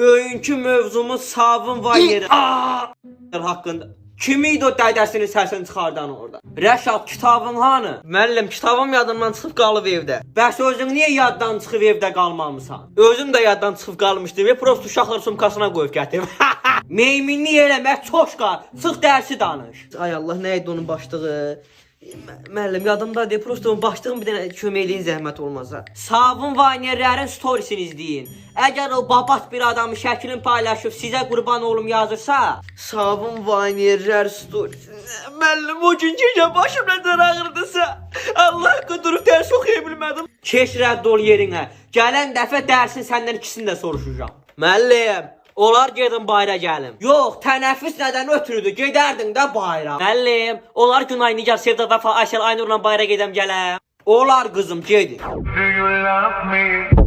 Bugünkü mövzumuz savun var yeri. Aa! haqqında. Kim idi o dədəsinin səsini çıxardan orada? Rəşad kitabın hanı? Müəllim kitabım yadımdan çıxıb qalıb evdə. Bəs özün niyə yaddan çıxıb evdə qalmamısan? Özüm də yaddan çıxıb qalmışdım və prosta uşaqlar sumkasına qoyub gətirdim. Meyminlik eləmək çoşqa. Çıx dərsi danış. Ay Allah, nə idi onun başlığı? Müəllim yadımdadır. Prosta onun başlığın bir dənə kömək eləyin zəhmət olmasa. Savun Vaynerlərin storiesini izləyin. Əgər o babat bir adamın şəklini paylaşıb sizə qurban olum yazırsa, Savun Vaynerlər storiesi. Müəllim o gün gecə başım nədən ağrıdısa, Allah qudurub dərs oxuya bilmədim. Keç rədd ol yerinə. Gələn dəfə dərsin səndən ikisini də soruşacağam. Müəllim, Olar gedin bayra gəlim. Yox, tənəffüs nədən ötürüdür? Gedərdin də bayra. Müəllim, olar Günay Nigar Sevda və Ayşəl Aynurla bayra gedəm gələm. Olar qızım, gedin. Do you love me?